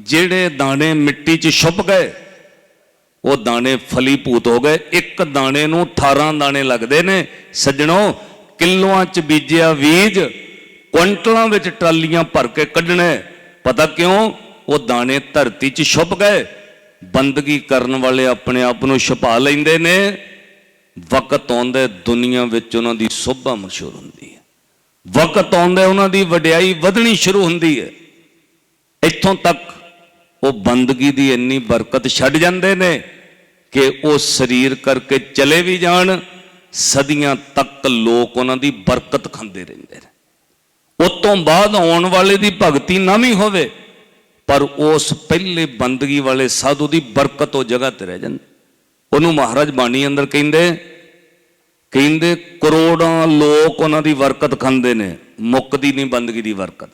ਜਿਹੜੇ ਦਾਣੇ ਮਿੱਟੀ 'ਚ ਛੁੱਪ ਗਏ, ਉਹ ਦਾਣੇ ਫਲੀਭੂਤ ਹੋ ਗਏ। ਇੱਕ ਦਾਣੇ ਨੂੰ 18 ਦਾਣੇ ਲੱਗਦੇ ਨੇ। ਸੱਜਣੋ, ਕਿਲੋਆਂ 'ਚ ਬੀਜਿਆ ਬੀਜ, ਕੁਇੰਟਲਾਂ ਵਿੱਚ ਟਰਾਲੀਆਂ ਭਰ ਕੇ ਕੱਢਣੇ। ਪਤਾ ਕਿਉਂ? ਉਹ ਦਾਣੇ ਧਰਤੀ 'ਚ ਛੁੱਪ ਗਏ। ਬੰਦਗੀ ਕਰਨ ਵਾਲੇ ਆਪਣੇ ਆਪ ਨੂੰ ਛੁਪਾ ਲੈਂਦੇ ਨੇ। ਵਕਤ ਆਉਂਦੇ ਦੁਨੀਆ ਵਿੱਚ ਉਹਨਾਂ ਦੀ ਸੋਭਾ ਮਸ਼ਹੂਰ ਹੁੰਦੀ ਹੈ। ਵਕਤ ਆਉਂਦੇ ਉਹਨਾਂ ਦੀ ਵਡਿਆਈ ਵਧਣੀ ਸ਼ੁਰੂ ਹੁੰਦੀ ਹੈ। ਇੱਥੋਂ ਤੱਕ ਉਹ ਬੰਦਗੀ ਦੀ ਇੰਨੀ ਬਰਕਤ ਛੱਡ ਜਾਂਦੇ ਨੇ ਕਿ ਉਹ ਸਰੀਰ ਕਰਕੇ ਚਲੇ ਵੀ ਜਾਣ, ਸਦੀਆਂ ਤੱਕ ਲੋਕ ਉਹਨਾਂ ਦੀ ਬਰਕਤ ਖਾਂਦੇ ਰਹਿੰਦੇ ਨੇ। ਉਸ ਤੋਂ ਬਾਅਦ ਆਉਣ ਵਾਲੇ ਦੀ ਭਗਤੀ ਨਾ ਵੀ ਹੋਵੇ, ਪਰ ਉਸ ਪਹਿਲੇ ਬੰਦਗੀ ਵਾਲੇ ਸਾਧੂ ਦੀ ਬਰਕਤ ਉਹ ਜਗ੍ਹਾ ਤੇ ਰਹਿ ਜਾਂਦੀ। ਉਹਨੂੰ ਮਹਾਰਾਜ ਬਾਣੀ ਅੰਦਰ ਕਹਿੰਦੇ ਕਹਿੰਦੇ ਕਰੋੜਾਂ ਲੋਕ ਉਹਨਾਂ ਦੀ ਬਰਕਤ ਖਾਂਦੇ ਨੇ, ਮੁੱਕਦੀ ਨਹੀਂ ਬੰਦਗੀ ਦੀ ਬਰਕਤ।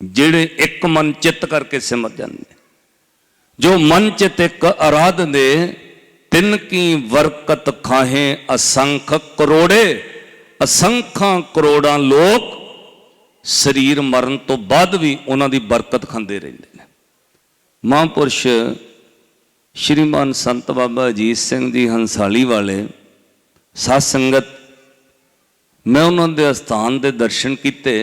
ਜਿਹੜੇ ਇੱਕ ਮਨ ਚਿੱਤ ਕਰਕੇ ਸਿਮਰ ਜਾਂਦੇ ਜੋ ਮਨ ਚਿਤ ਇੱਕ ਅਰਾਧ ਦੇ, ਤਿੰਨ ਕੀ ਵਰਕਤ ਖਾਹੇ ਅਸੰਖ ਕਰੋੜੇ। ਅਸੰਖਾਂ ਕਰੋੜਾਂ ਲੋਕ ਸਰੀਰ ਮਰਨ ਤੋਂ ਬਾਅਦ ਵੀ ਉਹਨਾਂ ਦੀ ਬਰਕਤ ਖਾਂਦੇ ਰਹਿੰਦੇ ਨੇ। ਮਹਾਂਪੁਰਸ਼ ਸ਼੍ਰੀਮਾਨ ਸੰਤ ਬਾਬਾ ਅਜੀਤ ਸਿੰਘ ਜੀ ਹੰਸਾਲੀ ਵਾਲੇ ਸਾਧ ਸੰਗਤ, ਮੈਂ ਉਹਨਾਂ ਦੇ ਅਸਥਾਨ ਦੇ ਦਰਸ਼ਨ ਕੀਤੇ।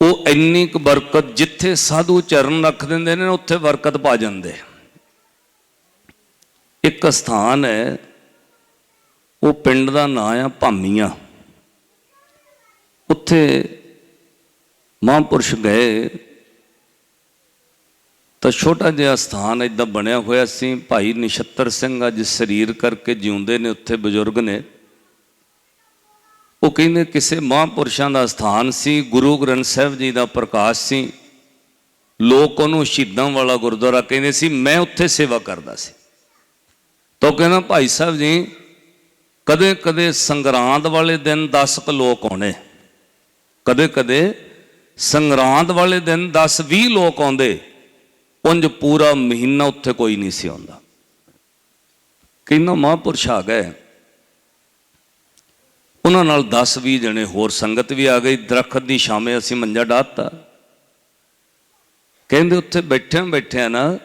ਉਹ ਇੰਨੀ ਕੁ ਬਰਕਤ ਜਿੱਥੇ ਸਾਧੂ ਚਰਨ ਰੱਖ ਦਿੰਦੇ ਨੇ, ਉੱਥੇ ਬਰਕਤ ਪਾ ਜਾਂਦੇ। ਇੱਕ ਸਥਾਨ ਹੈ, ਉਹ ਪਿੰਡ ਦਾ ਨਾਂ ਆ ਭਾਮੀਆਂ। ਉੱਥੇ ਮਹਾਂਪੁਰਸ਼ ਗਏ, ਤਾਂ ਛੋਟਾ ਜਿਹਾ ਸਥਾਨ ਇਦਾਂ ਬਣਿਆ ਹੋਇਆ ਸੀ, ਭਾਈ ਨਿਸ਼ਤਰ ਸਿੰਘ ਅੱਜ ਸਰੀਰ ਕਰਕੇ ਜਿਉਂਦੇ ਨੇ, ਉੱਥੇ ਬਜ਼ੁਰਗ ਨੇ। ਉਹ ਕਹਿੰਦੇ ਕਿਸੇ ਮਹਾਂਪੁਰਸ਼ਾਂ ਦਾ ਸਥਾਨ ਸੀ, ਗੁਰੂ ਗ੍ਰੰਥ ਸਾਹਿਬ ਜੀ ਦਾ ਪ੍ਰਕਾਸ਼ ਸੀ। ਲੋਕ ਉਹਨੂੰ ਸ਼ਹੀਦਾਂ ਵਾਲਾ ਗੁਰਦੁਆਰਾ ਕਹਿੰਦੇ ਸੀ, ਮੈਂ ਉੱਥੇ ਸੇਵਾ ਕਰਦਾ ਸੀ। ਤਾਂ ਉਹ ਕਹਿੰਦਾ, ਭਾਈ ਸਾਹਿਬ ਜੀ ਕਦੇ ਕਦੇ ਸੰਗਰਾਂਦ ਵਾਲੇ ਦਿਨ 10 ਕੁ ਲੋਕ ਆਉਣੇ। ਕਦੇ ਕਦੇ ਸੰਗਰਾਂਦ ਵਾਲੇ ਦਿਨ 10 20 ਲੋਕ ਆਉਂਦੇ। ਉਂਝ ਪੂਰਾ ਮਹੀਨਾ ਉੱਥੇ ਕੋਈ ਨਹੀਂ ਸੀ ਆਉਂਦਾ। ਕਹਿੰਦਾ, ਮਹਾਂਪੁਰਸ਼ ਆ ਗਏ। ਉਹਨਾਂ ਨਾਲ 10-20 ਜਣੇ ਹੋਰ ਸੰਗਤ ਵੀ ਆ ਗਈ, ਦਰਖਤ ਦੀ ਛਾਵੇਂ ਅਸੀਂ ਮੰਜਾ ਡਾਹਤਾ। ਕਹਿੰਦੇ ਉੱਥੇ ਬੈਠਿਆਂ ਬੈਠਿਆਂ ਨਾ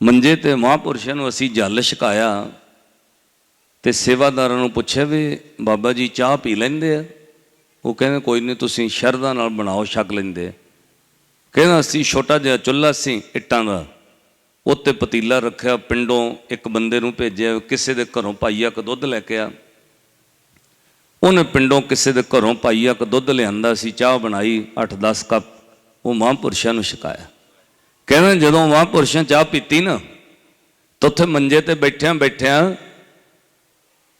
ਮੰਜੇ ਤੇ ਮਹਾਂਪੁਰਸ਼ਾਂ ਨੂੰ ਅਸੀਂ ਜਲ ਛਕਾਇਆ ਤੇ ਸੇਵਾਦਾਰਾਂ ਨੂੰ ਪੁੱਛਿਆ ਵੀ ਬਾਬਾ ਜੀ ਚਾਹ ਪੀ ਲੈਂਦੇ ਆ? ਉਹ ਕਹਿੰਦੇ ਕੋਈ ਨਹੀਂ, ਤੁਸੀਂ ਸ਼ਰਧਾ ਨਾਲ ਬਣਾਓ, ਛਕ ਲੈਂਦੇ ਕਹਿੰਦਾ ਅਸੀਂ ਛੋਟਾ ਜਿਹਾ ਚੁੱਲ੍ਹਾ ਸੀ ਇੱਟਾਂ ਦਾ, ਉੱਤੇ ਪਤੀਲਾ ਰੱਖਿਆ, ਪਿੰਡੋਂ ਇੱਕ ਬੰਦੇ ਨੂੰ ਭੇਜਿਆ, ਕਿਸੇ ਦੇ ਘਰੋਂ ਪਾਈਆ ਕ ਦੁੱਧ ਲੈ ਕੇ ਆ। ਉਹਨੇ ਪਿੰਡੋਂ ਕਿਸੇ ਦੇ ਘਰੋਂ ਪਾਈਆ ਕ ਦੁੱਧ ਲਿਆਂਦਾ ਸੀ, ਚਾਹ ਬਣਾਈ 8-10 ਕੱਪ। ਉਹ ਮਹਾਂਪੁਰਸ਼ਾਂ ਨੂੰ ਛਕਾਇਆ। ਕਹਿੰਦਾ, ਜਦੋਂ ਮਹਾਂਪੁਰਸ਼ਾਂ ਚਾਹ ਪੀਤੀ ਨਾ, ਤਾਂ ਉੱਥੇ ਮੰਜੇ ਤੇ ਬੈਠਿਆਂ ਬੈਠਿਆਂ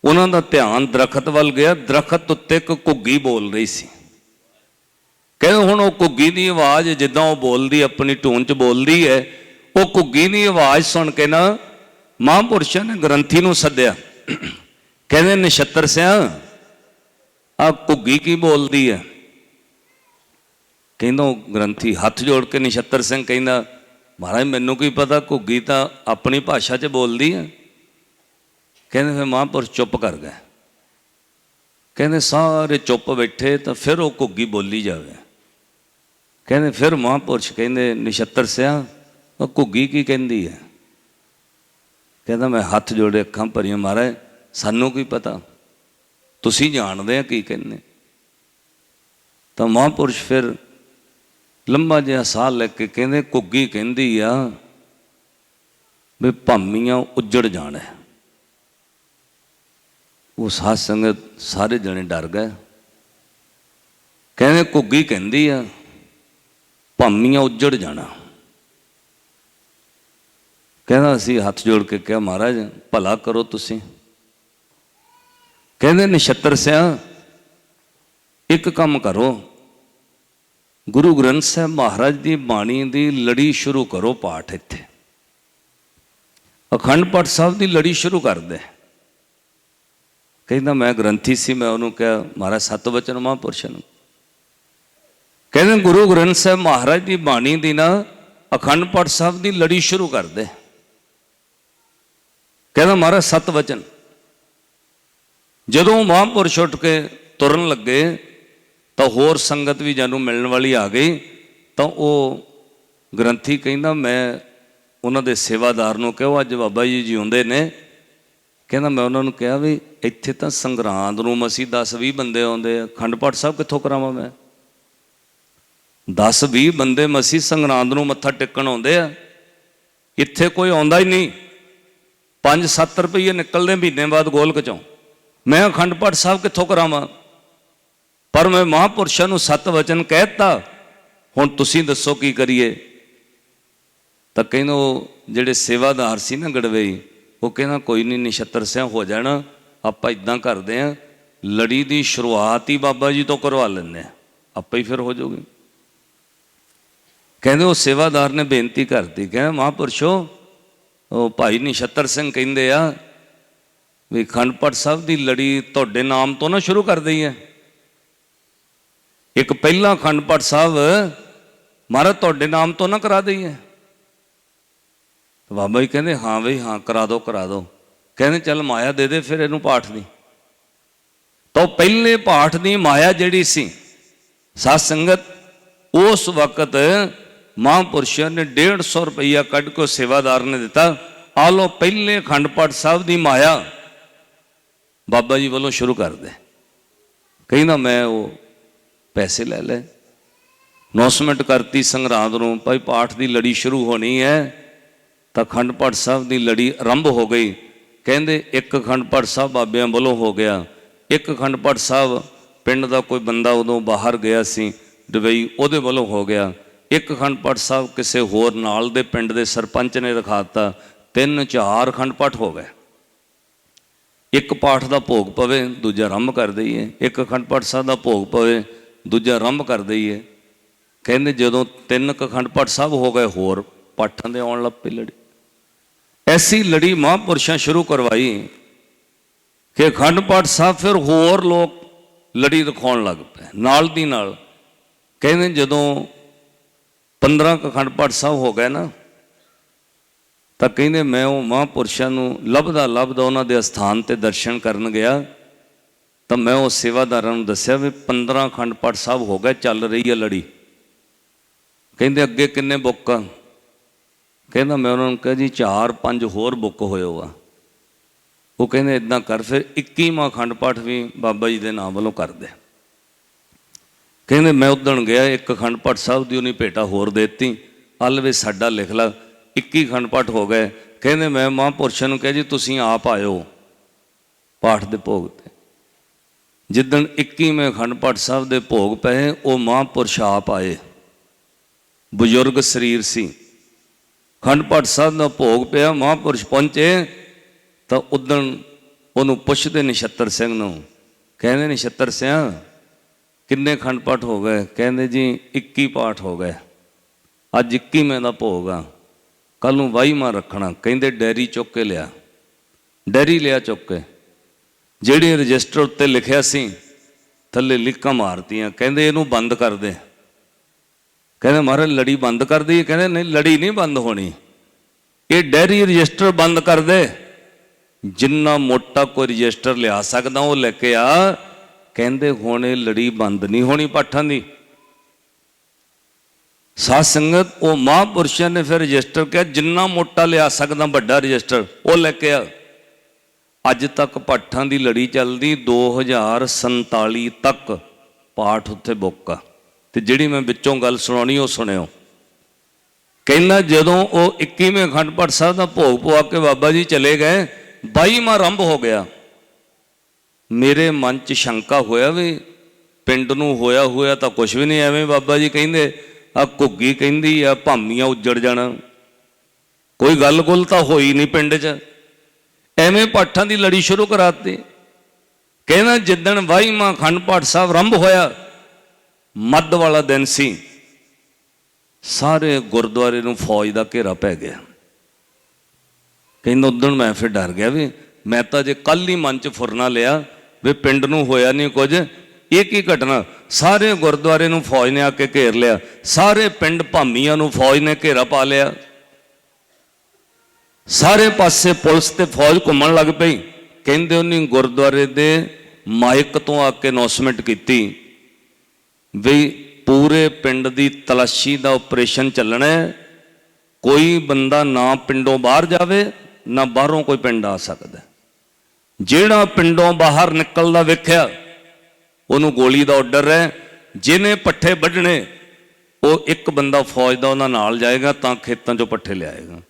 ਉਹਨਾਂ ਦਾ ਧਿਆਨ ਦਰਖਤ ਵੱਲ ਗਿਆ। ਦਰਖਤ ਉੱਤੇ ਇੱਕ ਘੁੱਗੀ ਬੋਲ ਰਹੀ ਸੀ। ਕਹਿੰਦੇ, ਹੁਣ ਉਹ ਘੁੱਗੀ ਦੀ ਆਵਾਜ਼ ਜਿੱਦਾਂ ਉਹ ਬੋਲਦੀ, ਆਪਣੀ ਟੋਨ 'ਚ ਬੋਲਦੀ ਹੈ, ਉਹ ਘੁੱਗੀ ਦੀ ਆਵਾਜ਼ ਸੁਣ ਕੇ ਨਾ ਮਹਾਂਪੁਰਸ਼ਾਂ ਨੇ ਗ੍ਰੰਥੀ ਨੂੰ ਸੱਦਿਆ। ਕਹਿੰਦੇ, ਨਛੱਤਰ ਸਿਆ ਆ ਘੁੱਗੀ ਕੀ ਬੋਲਦੀ ਹੈ ਕਹਿੰਦਾ ਉਹ ਗ੍ਰੰਥੀ ਹੱਥ ਜੋੜ ਕੇ ਨਛੱਤਰ ਸਿੰਘ ਕਹਿੰਦਾ, ਮਹਾਰਾਜ, ਮੈਨੂੰ ਕੀ ਪਤਾ ਘੁੱਗੀ ਤਾਂ ਆਪਣੀ ਭਾਸ਼ਾ 'ਚ ਬੋਲਦੀ ਹੈ ਕਹਿੰਦੇ ਫਿਰ ਮਹਾਂਪੁਰਸ਼ ਚੁੱਪ ਕਰ ਗਏ ਕਹਿੰਦੇ ਸਾਰੇ ਚੁੱਪ ਬੈਠੇ ਤਾਂ ਫਿਰ ਉਹ ਘੁੱਗੀ ਬੋਲੀ ਜਾਵੇ। ਕਹਿੰਦੇ ਫਿਰ ਮਹਾਂਪੁਰਸ਼ ਕਹਿੰਦੇ, ਨਛੱਤਰ ਸਿਆ, ਉਹ ਘੁੱਗੀ ਕੀ ਕਹਿੰਦੀ ਹੈ ਕਹਿੰਦਾ, ਮੈਂ ਹੱਥ ਜੋੜੇ ਅੱਖਾਂ ਭਰੀਆਂ, ਮਹਾਰਾਜ, ਸਾਨੂੰ ਕੀ ਪਤਾ? ਤੁਸੀਂ ਜਾਣਦੇ ਆ ਕੀ ਕਹਿੰਦੇ। ਤਾਂ ਮਹਾਂਪੁਰਸ਼ ਫਿਰ ਲੰਮਾ ਜਿਹਾ ਸਾਹ ਲੈ ਕੇ ਕਹਿੰਦੇ, ਘੁੱਗੀ ਕਹਿੰਦੀ ਆ ਵੀ ਭਾਮੀਆਂ ਉੱਜੜ ਜਾਣਾ। ਉਹ ਸਾਧ ਸੰਗਤ ਸਾਰੇ ਜਣੇ ਡਰ ਗਏ। ਕਹਿੰਦੇ, ਘੁੱਗੀ ਕਹਿੰਦੀ ਆ, ਭਾਮੀਆਂ ਉੱਜੜ ਜਾਣਾ। ਕਹਿੰਦਾ ਅਸੀਂ ਹੱਥ ਜੋੜ ਕੇ ਕਿਹਾ, ਮਹਾਰਾਜ ਭਲਾ ਕਰੋ ਤੁਸੀਂ। ਕਹਿੰਦੇ ਨਛੱਤਰ ਸਿਆ, ਇੱਕ ਕੰਮ ਕਰੋ। ਗੁਰੂ ਗ੍ਰੰਥ ਸਾਹਿਬ ਮਹਾਰਾਜ ਦੀ ਬਾਣੀ ਦੀ ਲੜੀ ਸ਼ੁਰੂ ਕਰੋ ਪਾਠ ਇੱਥੇ। ਅਖੰਡ ਪਾਠ ਸਾਹਿਬ ਦੀ ਲੜੀ ਸ਼ੁਰੂ ਕਰਦੇ। ਕਹਿੰਦਾ ਮੈਂ ਗ੍ਰੰਥੀ ਸੀ, ਮੈਂ ਉਹਨੂੰ ਕਿਹਾ, ਮਹਾਰਾਜ, ਸਤ ਵਚਨ ਮਹਾਂਪੁਰਸ਼ ਨੂੰ। ਕਹਿੰਦੇ ਗੁਰੂ ਗ੍ਰੰਥ ਸਾਹਿਬ ਮਹਾਰਾਜ ਦੀ ਬਾਣੀ ਦੀ ਨਾ ਅਖੰਡ ਪਾਠ ਸਾਹਿਬ ਦੀ ਲੜੀ ਸ਼ੁਰੂ ਕਰਦੇ। ਕਹਿੰਦਾ, ਮਹਾਰਾਜ, ਸਤ ਵਚਨ। ਜਦੋਂ ਮਹਾਂਪੁਰਸ਼ ਉੱਠ ਕੇ ਤੁਰਨ ਲੱਗੇ, ਤਾਂ ਹੋਰ ਸੰਗਤ ਵੀ ਜਾਨੂੰ ਮਿਲਣ ਵਾਲੀ ਆ ਗਈ, ਤਾਂ ਉਹ ਗ੍ਰੰਥੀ ਕਹਿੰਦਾ, ਮੈਂ ਉਹਨਾਂ ਦੇ ਸੇਵਾਦਾਰ ਨੂੰ ਕਿਹਾ ਅੱਜ ਬਾਬਾ ਜੀ ਜਿਉਂਦੇ ਨੇ। ਕਹਿੰਦਾ, ਮੈਂ ਉਹਨਾਂ ਨੂੰ ਕਿਹਾ ਵੀ ਇੱਥੇ ਤਾਂ ਸੰਗਰਾਂਦ ਨੂੰ ਮਸੀ 10 20 ਬੰਦੇ ਆਉਂਦੇ ਆ। ਖੰਡ ਪਾਠ ਸਾਹਿਬ ਕਿੱਥੋਂ ਕਰਾਵਾਂ ਮੈਂ? 10 20 ਬੰਦੇ ਮਸੀ ਸੰਗਰਾਂਦ ਨੂੰ ਮੱਥਾ ਟੇਕਣ ਆਉਂਦੇ ਆ। ਇੱਥੇ ਕੋਈ ਆਉਂਦਾ ਹੀ ਨਹੀਂ। 5-7 ਰੁਪਏ ਨਿਕਲਦੇ ਮਹੀਨੇ ਬਾਅਦ ਗੋਲਕ ਚੋਂ। ਮੈਂ ਅਖੰਡ ਪਾਠ ਸਾਹਿਬ ਕਿੱਥੋਂ ਕਰਾਵਾਂ? ਪਰ ਮੈਂ ਮਹਾਂਪੁਰਸ਼ਾਂ ਨੂੰ ਸਤ ਵਚਨ ਕਹਿਤਾ ਹੁਣ ਤੁਸੀਂ ਦੱਸੋ ਕੀ ਕਰੀਏ? ਤਾਂ ਕਹਿੰਦਾ, ਉਹ ਜਿਹੜੇ ਸੇਵਾਦਾਰ ਸੀ ਨਾ ਗੜਵੇਈ ਉਹ ਕਹਿੰਦਾ, ਕੋਈ ਨਹੀਂ ਨਿਛੱਤਰ ਸਿਆ ਹੋ ਜਾਣਾ, ਆਪਾਂ ਇਦਾਂ ਕਰਦੇ ਆ, ਲੜੀ ਦੀ ਸ਼ੁਰੂਆਤ ਹੀ ਬਾਬਾ ਜੀ ਤੋਂ ਕਰਵਾ ਲੈਂਦੇ ਆ, ਆਪੇ ਹੀ ਫਿਰ ਹੋ ਜਾਊਗੀ ਕਹਿੰਦੇ, ਉਹ ਸੇਵਾਦਾਰ ਨੇ ਬੇਨਤੀ ਕਰਤੀ, ਕਹਿੰਦਾ, ਮਹਾਂਪੁਰਸ਼ੋ, ਉਹ ਭਾਈ ਨਿਛੱਤਰ ਸਿੰਘ ਕਹਿੰਦੇ ਆ ਵੀ ਖੰਡਪਟ ਸਾਹਿਬ ਦੀ ਲੜੀ ਤੁਹਾਡੇ ਨਾਮ ਤੋਂ ਨਾ ਸ਼ੁਰੂ ਕਰ ਦਈ ਹੈ ਇੱਕ ਪਹਿਲਾ ਖੰਡਪਟ ਸਾਹਿਬ ਮਹਾਰਾਜ ਤੁਹਾਡੇ ਨਾਮ ਤੋਂ ਨਾ ਕਰਾ ਦਈ ਹੈ ਬਾਬਾ ਜੀ ਕਹਿੰਦੇ, ਹਾਂ ਬਈ, ਹਾਂ, ਕਰਾ ਦਿਓ ਕਰਾ ਦਿਓ ਕਹਿੰਦੇ, ਚੱਲ ਮਾਇਆ ਦੇ ਦੇ ਫਿਰ ਇਹਨੂੰ ਪਾਠ ਦੀ। ਤਾਂ ਉਹ ਪਹਿਲੇ ਪਾਠ ਦੀ ਮਾਇਆ ਜਿਹੜੀ ਸੀ, ਸਾਧ ਸੰਗਤ, ਉਸ ਵਕਤ ਮਹਾਂਪੁਰਸ਼ਾਂ ਨੇ 150 ਰੁਪਈਆ ਕੱਢ ਕੇ ਸੇਵਾਦਾਰ ਨੇ ਦਿੱਤਾ। ਆ ਲੋ ਪਹਿਲੇ ਅਖੰਡ ਪਾਠ ਸਾਹਿਬ ਦੀ ਮਾਇਆ ਬਾਬਾ ਜੀ ਵੱਲੋਂ ਸ਼ੁਰੂ ਕਰ ਦੇ ਕਹਿੰਦਾ ਮੈਂ ਉਹ ਪੈਸੇ ਲੈ ਲੈ ਅਨਾਉਂਸਮੈਂਟ ਕਰਤੀ ਸੰਗਰਾਂਦ ਨੂੰ, ਭਾਈ ਪਾਠ ਦੀ ਲੜੀ ਸ਼ੁਰੂ ਹੋਣੀ ਹੈ, ਤਾਂ ਖੰਡ ਪਾਠ ਸਾਹਿਬ ਦੀ ਲੜੀ ਆਰੰਭ ਹੋ ਗਈ। ਕਹਿੰਦੇ ਇੱਕ ਅਖੰਡ ਪਾਠ ਸਾਹਿਬ ਬਾਬਿਆਂ ਵੱਲੋਂ ਹੋ ਗਿਆ। ਇੱਕ ਖੰਡ ਪਾਠ ਸਾਹਿਬ ਪਿੰਡ ਦਾ ਕੋਈ ਬੰਦਾ ਉਦੋਂ ਬਾਹਰ ਗਿਆ ਸੀ, ਦੁਬਈ, ਉਹਦੇ ਵੱਲੋਂ ਹੋ ਗਿਆ। ਇੱਕ ਖੰਡ ਪਾਠ ਸਾਹਿਬ ਕਿਸੇ ਹੋਰ ਨਾਲ ਦੇ ਪਿੰਡ ਦੇ ਸਰਪੰਚ ਨੇ ਰਖਾਤਾ। ਤਿੰਨ ਚਾਰ ਅਖੰਡ ਪਾਠ ਹੋ ਗਏ। ਇੱਕ ਪਾਠ ਦਾ ਭੋਗ ਪਵੇ, ਦੂਜਾ ਆਰੰਭ ਕਰ ਦਈਏ। ਇੱਕ ਅਖੰਡ ਪਾਠ ਸਾਹਿਬ ਦਾ ਭੋਗ ਪਵੇ, ਦੂਜਾ ਆਰੰਭ ਕਰ ਦਈਏ। ਕਹਿੰਦੇ ਜਦੋਂ ਤਿੰਨ ਅਖੰਡ ਪਾਠ ਸਾਹਿਬ ਹੋ ਗਏ, ਹੋਰ ਪਾਠਾਂ ਦੇ ਆਉਣ ਲੱਗ ਪਈ ਲੜੀ। ਐਸੀ ਲੜੀ ਮਹਾਂਪੁਰਸ਼ਾਂ ਸ਼ੁਰੂ ਕਰਵਾਈ ਕਿ ਅਖੰਡ ਪਾਠ ਸਾਹਿਬ ਫਿਰ ਹੋਰ ਲੋਕ ਲੜੀ ਦਿਖਾਉਣ ਲੱਗ ਪਏ, ਨਾਲ ਦੀ ਨਾਲ। ਕਹਿੰਦੇ ਜਦੋਂ 15 ਅਖੰਡ ਪਾਠ ਸਾਹਿਬ ਹੋ ਗਏ ਨਾ ਤਾਂ ਕਹਿੰਦੇ ਮੈਂ ਉਹ ਮਹਾਂਪੁਰਸ਼ਾਂ ਨੂੰ ਲੱਭਦਾ ਲੱਭਦਾ ਉਹਨਾਂ ਦੇ ਅਸਥਾਨ ਤੇ ਦਰਸ਼ਨ ਕਰਨ ਗਿਆ, ਤਾਂ ਮੈਂ ਉਹ ਸੇਵਾਦਾਰਾਂ ਨੂੰ ਦੱਸਿਆ ਵੀ 15 ਅਖੰਡ ਪਾਠ ਸਾਹਿਬ ਹੋ ਗਏ, ਚੱਲ ਰਹੀ ਹੈ ਲੜੀ। ਕਹਿੰਦੇ ਅੱਗੇ ਕਿੰਨੇ ਬੁੱਕ ਆ? ਕਹਿੰਦਾ ਮੈਂ ਉਹਨਾਂ ਨੂੰ ਕਿਹਾ ਜੀ 4 5 ਹੋਰ ਬੁੱਕ ਹੋਏ ਆ। ਉਹ ਕਹਿੰਦੇ ਇਦਾਂ ਕਰ ਫਿਰ 21ਵਾਂ ਖੰਡ ਪਾਠ ਵੀ ਬਾਬਾ ਜੀ ਦੇ ਨਾਮ ਵੱਲੋਂ ਕਰ ਦੇ। ਕਹਿੰਦੇ ਮੈਂ ਉਦਣ ਗਿਆ, ਇੱਕ ਅਖੰਡ ਪਾਠ ਸਾਹਿਬ ਦੀ ਉਹਨੇ ਭੇਟਾ ਹੋਰ ਦੇਤੀ ਅਲਵੇ ਸਾਡਾ ਲਿਖ ਲਾ। 21 ਖੰਡ ਪਾਠ ਹੋ ਗਏ। ਕਹਿੰਦੇ, ਮੈਂ ਮਹਾਂਪੁਰਸ਼ਾਂ ਨੂੰ ਕਿਹਾ, ਜੀ, ਤੁਸੀਂ ਆਪ ਆਇਓ ਪਾਠ ਦੇ ਭੋਗ ਤੇ। ਜਿੱਦਣ 21ਵੇਂ ਅਖੰਡ ਪਾਠ ਸਾਹਿਬ ਦੇ ਭੋਗ ਪਏ, ਉਹ ਮਹਾਂਪੁਰਸ਼ ਆਪ ਆਏ। ਬਜ਼ੁਰਗ ਸਰੀਰ ਸੀ। ਖੰਡ ਪਾਠ ਸਾਹਿਬ ਦਾ ਭੋਗ ਪਿਆ, ਮਹਾਂਪੁਰਸ਼ ਪਹੁੰਚੇ, ਤਾਂ ਉਦਣ ਉਹਨੂੰ ਪੁੱਛਦੇ ਨਛੱਤਰ ਸਿੰਘ ਨੂੰ, ਕਹਿੰਦੇ, ਨਛੱਤਰ ਸਿੰਘ ਕਿੰਨੇ ਖੰਡ ਪਾਠ ਹੋ ਗਏ? ਕਹਿੰਦੇ, ਜੀ 21 ਪਾਠ ਹੋ ਗਏ। ਅੱਜ 21ਵੇਂ ਦਾ ਭੋਗ ਆ। ਕੱਲ ਨੂੰ ਵਾਹੀਮਾ ਰੱਖਣਾ। ਕਹਿੰਦੇ, ਡੈਰੀ ਚੁੱਕ ਕੇ ਲਿਆ। ਡੈਰੀ ਲਿਆ ਚੁੱਕ ਕੇ। ਜਿਹੜੇ ਰਜਿਸਟਰ ਉੱਤੇ ਲਿਖਿਆ ਸੀ, ਥੱਲੇ ਲਿਖਾਂ ਮਾਰਤੀਆਂ। ਕਹਿੰਦੇ, ਇਹਨੂੰ ਬੰਦ ਕਰ ਦੇ। ਕਹਿੰਦੇ, ਮਹਾਰਾਜ, ਲੜੀ ਬੰਦ ਕਰ ਦਈਏ। ਕਹਿੰਦੇ, ਨਹੀਂ, ਲੜੀ ਨਹੀਂ ਬੰਦ ਹੋਣੀ। ਇਹ ਡੈਰੀ ਰਜਿਸਟਰ ਬੰਦ ਕਰ ਦੇ। ਜਿੰਨਾ ਮੋਟਾ ਕੋਈ ਰਜਿਸਟਰ ਲਿਆ ਸਕਦਾ, ਉਹ ਲੈ ਕੇ ਆ। ਕਹਿੰਦੇ, ਹੁਣ ਇਹ ਲੜੀ ਬੰਦ ਨਹੀਂ ਹੋਣੀ ਪਾਠਾਂ ਦੀ। ਸਾਧ ਸੰਗਤ, ਉਹ ਮਹਾਂਪੁਰਸ਼ਾਂ ਨੇ ਫਿਰ ਰਜਿਸਟਰ ਕਿਹਾ, ਜਿੰਨਾ ਮੋਟਾ ਲਿਆ ਸਕਦਾ ਵੱਡਾ ਰਜਿਸਟਰ, ਉਹ ਲੈ ਕੇ ਆ। ਅੱਜ ਤੱਕ ਪਾਠਾਂ ਦੀ ਲੜੀ ਚੱਲਦੀ 2047 ਤੱਕ ਪਾਠ ਉੱਥੇ ਬੁੱਕ ਆ। ਤੇ ਜਿਹੜੀ ਮੈਂ ਵਿੱਚੋਂ ਗੱਲ ਸੁਣਾਉਣੀ, ਉਹ ਸੁਣਿਓ। ਕਹਿੰਦਾ, ਜਦੋਂ ਉਹ 21ਵੇਂ ਅਖੰਡ ਪਾਠ ਸਾਹਿਬ ਦਾ ਭੋਗ ਪਵਾ ਕੇ ਬਾਬਾ ਜੀ ਚਲੇ ਗਏ 22ਵਾਂ ਆਰੰਭ ਹੋ ਗਿਆ। ਮੇਰੇ ਮਨ 'ਚ ਸ਼ੰਕਾ ਹੋਇਆ ਵੀ, ਪਿੰਡ ਨੂੰ ਹੋਇਆ ਹੋਇਆ ਤਾਂ ਕੁਝ ਵੀ ਨਹੀਂ, ਐਵੇਂ ਬਾਬਾ ਜੀ ਕਹਿੰਦੇ ਆ ਘੁੱਗੀ ਕਹਿੰਦੀ ਆ, ਭਾਮੀਆਂ ਉੱਜੜ ਜਾਣਾ। ਕੋਈ ਗੱਲ ਗੁੱਲ ਤਾਂ ਹੋਈ ਨਹੀਂ ਪਿੰਡ 'ਚ। ਐਵੇਂ ਪਾਠਾਂ ਦੀ ਲੜੀ ਸ਼ੁਰੂ ਕਰਾਤੀ। ਕਹਿੰਦਾ, ਜਿੱਦਣ 22ਵਾਂ ਖੰਡ ਪਾਠ ਸਾਹਿਬ ਆਰੰਭ ਹੋਇਆ, ਮੱਧ ਵਾਲਾ ਦਿਨ ਸੀ। ਸਾਰੇ ਗੁਰਦੁਆਰੇ ਨੂੰ ਫੌਜ ਦਾ ਘੇਰਾ ਪੈ ਗਿਆ। ਕਹਿੰਦਾ, ਉਦੋਂ ਮੈਂ ਫਿਰ ਡਰ ਗਿਆ ਵੀ ਮੈਂ ਤਾਂ ਜੇ ਕੱਲ ਹੀ ਮਨ ਚ ਫੁਰਨਾ ਲਿਆ ਵੀ ਪਿੰਡ ਨੂੰ ਹੋਇਆ ਨਹੀਂ ਕੁਝ ਇਹ ਕੀ ਘਟਨਾ, ਸਾਰੇ ਗੁਰਦੁਆਰੇ ਨੂੰ ਫੌਜ ਨੇ ਆ ਕੇ ਘੇਰ ਲਿਆ, ਸਾਰੇ ਪਿੰਡ ਭਾਮੀਆਂ ਨੂੰ ਫੌਜ ਨੇ ਘੇਰਾ ਪਾ ਲਿਆ। ਸਾਰੇ ਪਾਸੇ ਪੁਲਿਸ ਤੇ ਫੌਜ ਘੁੰਮਣ ਲੱਗ ਪਈ। ਕਹਿੰਦੇ ਉਹਨੇ ਗੁਰਦੁਆਰੇ ਦੇ ਮਾਈਕ ਤੋਂ ਆ ਕੇ ਅਨਾਉਂਸਮੈਂਟ ਕੀਤੀ ਵੀ ਪੂਰੇ ਪਿੰਡ ਦੀ ਤਲਾਸ਼ੀ ਦਾ ਆਪਰੇਸ਼ਨ ਚੱਲਣਾ ਹੈ। ਕੋਈ ਬੰਦਾ ਨਾ ਪਿੰਡੋਂ ਬਾਹਰ ਜਾਵੇ, ਨਾ ਬਾਹਰੋਂ ਕੋਈ ਪਿੰਡ ਆ ਸਕਦਾ। ਜਿਹੜਾ ਪਿੰਡੋਂ ਬਾਹਰ ਨਿਕਲਦਾ ਵੇਖਿਆ ਉਹਨੂੰ ਗੋਲੀ ਦਾ ਆਰਡਰ ਹੈ। ਜਿਹਨੇ ਪੱਠੇ ਵੱਢਣੇ, ਉਹ ਇੱਕ ਬੰਦਾ ਫੌਜ ਦਾ ਉਹਨਾਂ ਨਾਲ ਜਾਏਗਾ, ਤਾਂ ਖੇਤਾਂ 'ਚੋਂ ਪੱਠੇ ਲਿਆਏਗਾ।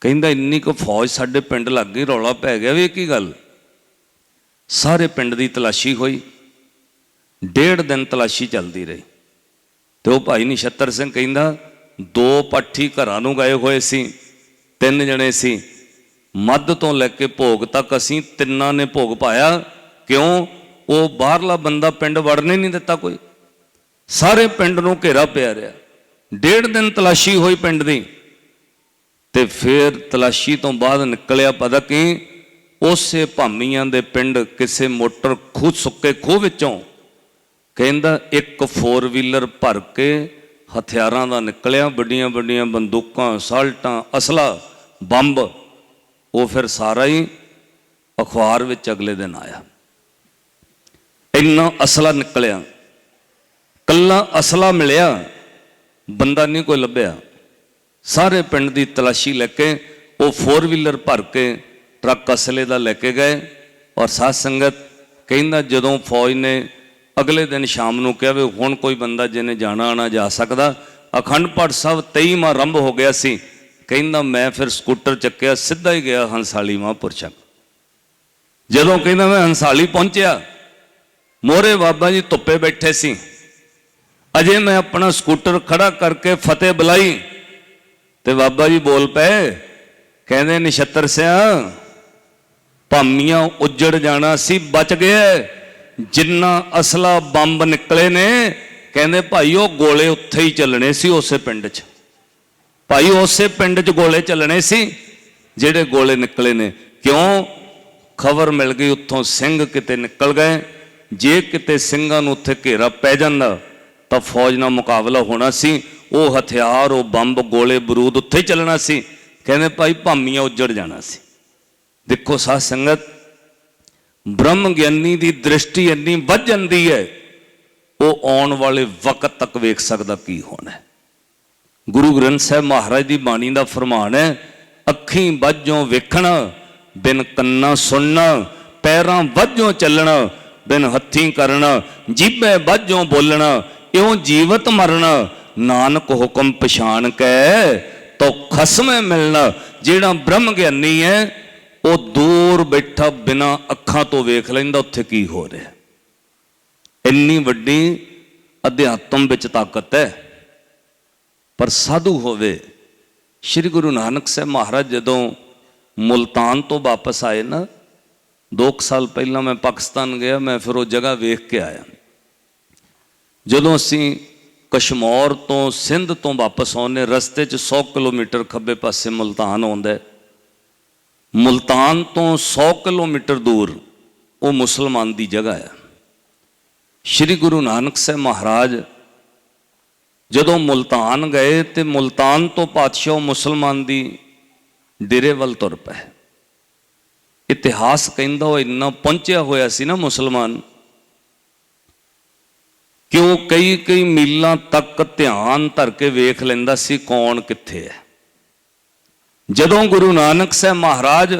ਕਹਿੰਦਾ, ਇੰਨੀ ਕੁ ਫੌਜ ਸਾਡੇ ਪਿੰਡ ਲੱਗ ਗਈ, ਰੌਲਾ ਪੈ ਗਿਆ ਵੀ ਕੀ ਗੱਲ? ਸਾਰੇ ਪਿੰਡ ਦੀ ਤਲਾਸ਼ੀ ਹੋਈ। ਡੇਢ ਦਿਨ ਤਲਾਸ਼ੀ ਚੱਲਦੀ ਰਹੀ। ਤੇ ਉਹ ਭਾਈ ਨਛੱਤਰ ਸਿੰਘ ਕਹਿੰਦਾ, ਦੋ ਪਾਠੀ ਘਰਾਂ ਨੂੰ ਗਏ ਹੋਏ ਸੀ, ਤਿੰਨ ਜਣੇ ਸੀ। ਮੱਧ ਤੋਂ ਲੈ ਕੇ ਭੋਗ ਤੱਕ ਅਸੀਂ ਤਿੰਨਾਂ ਨੇ ਭੋਗ ਪਾਇਆ। ਕਿਉਂ? ਉਹ ਬਾਹਰਲਾ ਬੰਦਾ ਪਿੰਡ ਵੜਨੇ ਨਹੀਂ ਦਿੱਤਾ ਕੋਈ। ਸਾਰੇ ਪਿੰਡ ਨੂੰ ਘੇਰਾ ਪਿਆ ਰਿਹਾ। ਡੇਢ ਦਿਨ ਤਲਾਸ਼ੀ ਹੋਈ ਪਿੰਡ ਦੀ। ਤੇ ਫਿਰ ਤਲਾਸ਼ੀ ਤੋਂ ਬਾਅਦ ਨਿਕਲਿਆ ਪਤਾ ਕਿ? ਉਸੇ ਭਾਮੀਆਂ ਦੇ ਪਿੰਡ ਕਿਸੇ ਮੋਟਰ ਖੂਹ ਸੁੱਕੇ ਖੂਹ ਵਿੱਚੋਂ ਕਹਿੰਦਾ ਇੱਕ 4 ਵੀਲਰ ਭਰ ਕੇ ਹਥਿਆਰਾਂ ਦਾ ਨਿਕਲਿਆ। ਵੱਡੀਆਂ ਵੱਡੀਆਂ ਬੰਦੂਕਾਂ ਸਾਲਟਾਂ ਅਸਲਾ, ਬੰਬ। ਉਹ ਫਿਰ ਸਾਰਾ ਹੀ ਅਖਬਾਰ ਵਿੱਚ ਅਗਲੇ ਦਿਨ ਆਇਆ। ਇੰਨਾ ਅਸਲਾ ਨਿਕਲਿਆ। ਕੱਲਾ ਅਸਲਾ ਮਿਲਿਆ, ਬੰਦਾ ਨਹੀਂ ਕੋਈ ਲੱਭਿਆ। ਸਾਰੇ ਪਿੰਡ ਦੀ ਤਲਾਸ਼ੀ ਲੈ ਕੇ, ਉਹ 4 ਵੀਲਰ ਭਰ ਕੇ, ਟਰੱਕ ਅਸਲੇ ਦਾ ਲੈ ਕੇ ਗਏ ਔਰ ਸਾਧ ਸੰਗਤ ਕਹਿੰਦਾ ਜਦੋਂ ਫੌਜ ਨੇ ਅਗਲੇ ਦਿਨ ਸ਼ਾਮ ਨੂੰ ਕਿਹਾ ਵੀ ਹੁਣ ਕੋਈ ਬੰਦਾ ਜਿਹਨੇ ਜਾਣਾ ਆਣਾ ਜਾ ਸਕਦਾ, ਅਖੰਡ ਪਾਠ ਸਾਹਿਬ 23 ਮਾ ਆਰੰਭ ਹੋ ਗਿਆ ਸੀ। ਕਹਿੰਦਾ ਮੈਂ ਫਿਰ ਸਕੂਟਰ ਚੱਕਿਆ, ਸਿੱਧਾ ਹੀ ਗਿਆ ਹੰਸਾਲੀ ਮਹਾਂਪੁਰ ਜਦੋਂ ਕਹਿੰਦਾ ਮੈਂ ਹੰਸਾਲੀ ਪਹੁੰਚਿਆ ਮੋਰੇ ਬਾਬਾ ਜੀ ਧੁੱਪੇ ਬੈਠੇ ਸੀ। ਅਜੇ ਮੈਂ ਆਪਣਾ ਸਕੂਟਰ ਖੜਾ ਕਰਕੇ ਫਤਿਹ ਬੁਲਾਈ। ਤੇ ਬਾਬਾ ਜੀ ਬੋਲ ਪਏ, ਕਹਿੰਦੇ, ਨਛੱਤਰ ਸਿਆ, ਭਾਮੀਆਂ ਉੱਜੜ ਜਾਣਾ ਸੀ, ਬਚ ਗਿਆ ਜਿੰਨਾ ਅਸਲਾ ਬੰਬ ਨਿਕਲੇ ਨੇ, ਕਹਿੰਦੇ, ਭਾਈ, ਉਹ ਗੋਲੇ ਉੱਥੇ ਹੀ ਚੱਲਣੇ ਸੀ, ਉਸੇ ਪਿੰਡ 'ਚ। ਭਾਈ, ਉਸੇ ਪਿੰਡ 'ਚ ਗੋਲੇ ਚੱਲਣੇ ਸੀ, ਜਿਹੜੇ ਗੋਲੇ ਨਿਕਲੇ ਨੇ। ਕਿਉਂ? ਖਬਰ ਮਿਲ ਗਈ, ਉੱਥੋਂ ਸਿੰਘ ਕਿਤੇ ਨਿਕਲ ਗਏ। ਜੇ ਕਿਤੇ ਸਿੰਘਾਂ ਨੂੰ ਉੱਥੇ ਘੇਰਾ ਪੈ ਜਾਂਦਾ, ਤਾਂ ਫੌਜ ਨਾਲ ਮੁਕਾਬਲਾ ਹੋਣਾ ਸੀ। ਉਹ ਹਥਿਆਰ, ਉਹ ਬੰਬ, ਗੋਲੇ, ਬਰੂਦ ਉੱਥੇ ਚੱਲਣਾ ਸੀ। ਕਹਿੰਦੇ ਭਾਈ ਭਾਮੀਆਂ ਉੱਜੜ ਜਾਣਾ ਸੀ। ਦੇਖੋ ਸਾਧ ਸੰਗਤ, ਬ੍ਰਹਮ ਗਿਆਨੀ ਦੀ ਦ੍ਰਿਸ਼ਟੀ ਇੰਨੀ ਵੱਧ ਜਾਂਦੀ ਹੈ, ਉਹ ਆਉਣ ਵਾਲੇ ਵਕਤ ਤੱਕ ਵੇਖ ਸਕਦਾ ਕੀ ਹੋਣਾ ਹੈ। ਗੁਰੂ ਗ੍ਰੰਥ ਸਾਹਿਬ ਮਹਾਰਾਜ ਦੀ ਬਾਣੀ ਦਾ ਫਰਮਾਨ ਹੈ, ਅੱਖੀਂ ਵੱਜੋਂ ਵੇਖਣਾ, ਬਿਨ ਕੰਨਾਂ ਸੁਣਨਾ, ਪੈਰਾਂ ਵੱਜੋਂ ਚੱਲਣਾ ਬਿਨ ਹੱਥੀਂ ਕਰਨ ਜੀਬੇ ਵੱਜੋਂ ਬੋਲਣ, ਇਉਂ ਜੀਵਤ ਮਰਨ। ਨਾਨਕ ਹੁਕਮ ਪਛਾਣ ਕੇ ਤੋ ਖਸਮੇ ਮਿਲਣਾ। ਜਿਹੜਾ ਬ੍ਰਹਮ ਗਿਆਨੀ ਹੈ ਉਹ ਦੂਰ ਬੈਠਾ ਬਿਨਾ ਅੱਖਾਂ ਤੋਂ ਵੇਖ ਲੈਂਦਾ, ਉੱਥੇ ਕੀ ਹੋ ਰਿਹਾ। ਇੰਨੀ ਵੱਡੀ ਅਧਿਆਤਮ ਵਿੱਚ ਤਾਕਤ ਹੈ ਪਰ ਸਾਧੂ ਹੋਵੇ, ਸ੍ਰੀ ਗੁਰੂ ਨਾਨਕ ਸਾਹਿਬ ਮਹਾਰਾਜ ਜਦੋਂ ਮੁਲਤਾਨ ਤੋਂ ਵਾਪਸ ਆਏ ਨਾ 2 ਸਾਲ ਪਹਿਲਾਂ ਮੈਂ ਪਾਕਿਸਤਾਨ ਗਿਆ, ਮੈਂ ਫਿਰ ਉਹ ਜਗ੍ਹਾ ਵੇਖ ਕੇ ਆਇਆ। ਜਦੋਂ ਅਸੀਂ ਕਸ਼ਮੌਰ ਤੋਂ ਸਿੰਧ ਤੋਂ ਵਾਪਸ ਆਉਂਦੇ, ਰਸਤੇ 'ਚ 100 ਕਿਲੋਮੀਟਰ ਖੱਬੇ ਪਾਸੇ ਮੁਲਤਾਨ ਆਉਂਦਾ ਹੈ। ਮੁਲਤਾਨ ਤੋਂ 100 ਕਿਲੋਮੀਟਰ ਦੂਰ ਉਹ ਮੁਸਲਮਾਨ ਦੀ ਜਗ੍ਹਾ ਹੈ। ਸ੍ਰੀ ਗੁਰੂ ਨਾਨਕ ਸਾਹਿਬ ਮਹਾਰਾਜ ਜਦੋਂ ਮੁਲਤਾਨ ਗਏ ਤੇ ਮੁਲਤਾਨ ਤੋਂ ਪਾਤਸ਼ਾਹ ਮੁਸਲਮਾਨ ਦੀ ਡੇਰੇ ਵੱਲ ਤੁਰ ਪਏ। ਇਤਿਹਾਸ ਕਹਿੰਦਾ ਉਹ ਇੰਨਾ ਪਹੁੰਚਿਆ ਹੋਇਆ ਸੀ ਨਾ ਮੁਸਲਮਾਨ ਕਿ ਉਹ ਕਈ ਕਈ ਮੀਲਾਂ ਤੱਕ ਧਿਆਨ ਧਰ ਕੇ ਵੇਖ ਲੈਂਦਾ ਸੀ ਕੌਣ ਕਿੱਥੇ ਹੈ। ਜਦੋਂ ਗੁਰੂ ਨਾਨਕ ਸਾਹਿਬ ਮਹਾਰਾਜ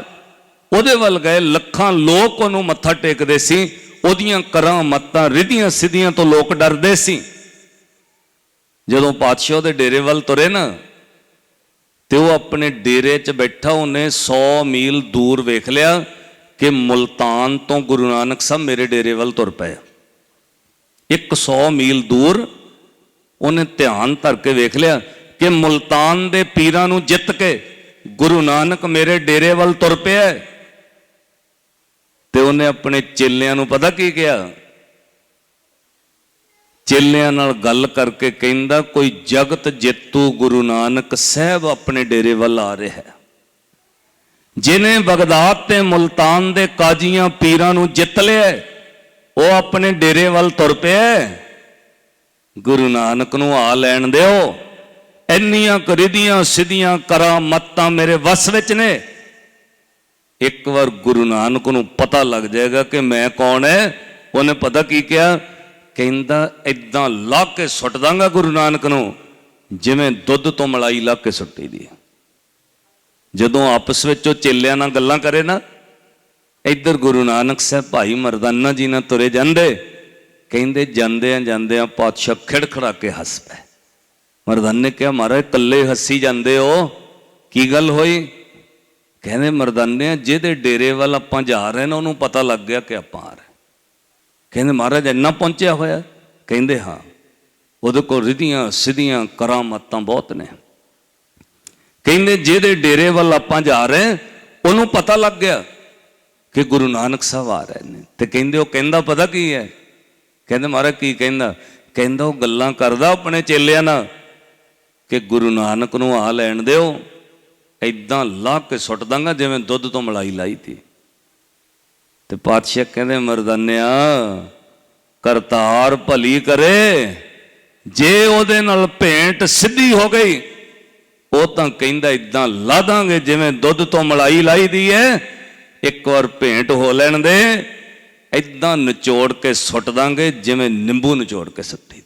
ਉਹਦੇ ਵੱਲ ਗਏ, ਲੱਖਾਂ ਲੋਕ ਉਹਨੂੰ ਮੱਥਾ ਟੇਕਦੇ ਸੀ, ਉਹਦੀਆਂ ਕਰਾਂ ਮੱਤਾਂ ਰਿਧੀਆਂ ਸਿੱਧੀਆਂ ਤੋਂ ਲੋਕ ਡਰਦੇ ਸੀ। ਜਦੋਂ ਪਾਤਸ਼ਾਹ ਦੇ ਡੇਰੇ ਵੱਲ ਤੁਰੇ ਨਾ ਤੇ ਉਹ ਆਪਣੇ ਡੇਰੇ 'ਚ ਬੈਠਾ, ਉਹਨੇ 100 ਮੀਲ ਦੂਰ ਵੇਖ ਲਿਆ ਕਿ ਮੁਲਤਾਨ ਤੋਂ ਗੁਰੂ ਨਾਨਕ ਸਾਹਿਬ ਮੇਰੇ ਡੇਰੇ ਵੱਲ ਤੁਰ ਪਏ ਇੱਕ 100 ਮੀਲ ਦੂਰ ਉਹਨੇ ਧਿਆਨ ਧਰ ਕੇ ਵੇਖ ਲਿਆ ਕਿ ਮੁਲਤਾਨ ਦੇ ਪੀਰਾਂ ਨੂੰ ਜਿੱਤ ਕੇ ਗੁਰੂ ਨਾਨਕ ਮੇਰੇ ਡੇਰੇ ਵੱਲ ਤੁਰ ਪਿਆ ਹੈ। ਤੇ ਉਹਨੇ ਆਪਣੇ ਚੇਲਿਆਂ ਨੂੰ ਪਤਾ ਕੀ ਕਿਹਾ ਚੇਲਿਆਂ ਨਾਲ ਗੱਲ ਕਰਕੇ ਕਹਿੰਦਾ, ਕੋਈ ਜਗਤ ਜੇਤੂ ਗੁਰੂ ਨਾਨਕ ਸਾਹਿਬ ਆਪਣੇ ਡੇਰੇ ਵੱਲ ਆ ਰਿਹਾ ਹੈ। ਜਿਨੇ ਬਗਦਾਦ ਤੇ ਮੁਲਤਾਨ ਦੇ ਕਾਜ਼ੀਆਂ ਪੀਰਾਂ ਨੂੰ ਜਿੱਤ ਲਿਆ ਉਹ ਆਪਣੇ ਡੇਰੇ ਵੱਲ ਤੁਰ ਪਿਆ ਗੁਰੂ ਨਾਨਕ ਨੂੰ ਆ ਲੈਣ ਦਿਓ। ਇੰਨੀਆਂ ਕਰੀਦੀਆਂ ਸਿੱਧੀਆਂ ਕਰਾਂ ਮੱਤਾਂ ਮੇਰੇ ਵਸ ਵਿੱਚ ਨੇ। ਇੱਕ ਵਾਰ ਗੁਰੂ ਨਾਨਕ ਨੂੰ ਪਤਾ ਲੱਗ ਜਾਏਗਾ ਕਿ ਮੈਂ ਕੌਣ ਹੈ। ਉਹਨੇ ਪਤਾ ਕੀ ਕਿਹਾ? ਕਹਿੰਦਾ ਇਦਾਂ ਲਾ ਕੇ ਸੁੱਟ ਦਾਂਗਾ ਗੁਰੂ ਨਾਨਕ ਨੂੰ, ਜਿਵੇਂ ਦੁੱਧ ਤੋਂ ਮਲਾਈ ਲਾ ਕੇ ਸੁੱਟੀ ਦੀ ਜਦੋਂ ਆਪਸ ਵਿੱਚ ਉਹ ਚੇਲਿਆਂ ਨਾਲ ਗੱਲਾਂ ਕਰੇ ਨਾ, ਇੱਧਰ ਗੁਰੂ ਨਾਨਕ ਸਾਹਿਬ ਭਾਈ ਮਰਦਾਨਾ ਜੀ ਨਾਲ ਤੁਰੇ ਜਾਂਦੇ, ਕਹਿੰਦੇ ਜਾਂਦੇ ਆ ਜਾਂਦੇ ਆ ਪਾਤਸ਼ਾਹ ਖਿੜਖੜਾ ਕੇ ਹੱਸ ਪਏ। ਮਰਦਾਨੇ ਨੇ ਕਿਹਾ, ਮਹਾਰਾਜ, ਇਕੱਲੇ ਹੱਸੀ ਜਾਂਦੇ ਹੋ? ਕੀ ਗੱਲ ਹੋਈ? ਕਹਿੰਦੇ ਮਰਦਾਨੇ ਜਿਹਦੇ ਡੇਰੇ ਵੱਲ ਆਪਾਂ ਜਾ ਰਹੇ ਨੇ, ਉਹਨੂੰ ਪਤਾ ਲੱਗ ਗਿਆ ਕਿ ਆਪਾਂ ਆ ਰਹੇ ਕਹਿੰਦੇ ਮਹਾਰਾਜ, ਇੰਨਾ ਪਹੁੰਚਿਆ ਹੋਇਆ? ਕਹਿੰਦੇ ਹਾਂ। ਉਹਦੇ ਕੋਲ ਰਿਧੀਆਂ, ਸਿੱਧੀਆਂ, ਕਰਾਮਾਤਾਂ ਬਹੁਤ ਨੇ। ਕਹਿੰਦੇ ਜਿਹਦੇ ਡੇਰੇ ਵੱਲ ਆਪਾਂ ਜਾ ਰਹੇ ਉਹਨੂੰ ਪਤਾ ਲੱਗ ਗਿਆ ਕਿ ਗੁਰੂ ਨਾਨਕ ਸਾਹਿਬ ਆ ਰਹੇ ਨੇ। ਤੇ ਕਹਿੰਦੇ ਉਹ ਕਹਿੰਦਾ ਪਤਾ ਕੀ ਹੈ? ਕਹਿੰਦੇ ਮਹਾਰਾਜ ਕੀ ਕਹਿੰਦਾ? ਕਹਿੰਦਾ ਉਹ ਗੱਲਾਂ ਕਰਦਾ ਆਪਣੇ ਚੇਲਿਆਂ ਨਾਲ ਕਿ ਗੁਰੂ ਨਾਨਕ ਨੂੰ ਆ ਲੈਣ ਦਿਓ ਐਦਾਂ ਲਾ ਕੇ ਸੁੱਟ ਦਾਂਗਾ, ਜਿਵੇਂ ਦੁੱਧ ਤੋਂ ਮਲਾਈ ਲਾਈ ਤੀ। ਤੇ ਪਾਤਸ਼ਾਹ ਕਹਿੰਦੇ, ਮਰਦਾਨਿਆ, ਕਰਤਾਰ ਭਲੀ ਕਰੇ। ਜੇ ਉਹਦੇ ਨਾਲ ਭੇਂਟ ਸਿੱਧੀ ਹੋ ਗਈ, ਉਹ ਤਾਂ ਕਹਿੰਦਾ, ਇਦਾਂ ਲਾ ਦਾਂਗੇ, ਜਿਵੇਂ ਦੁੱਧ ਤੋਂ ਮਲਾਈ ਲਾਈ ਦੀ ਐ ਇੱਕ ਵਾਰ ਭੇਂਟ ਹੋ ਲੈਣ ਦੇ। ਇਦਾਂ ਨਿਚੋੜ ਕੇ ਸੁੱਟ ਦਾਂਗੇ, ਜਿਵੇਂ ਨਿੰਬੂ ਨਿਚੋੜ ਕੇ ਸੁੱਟੀ।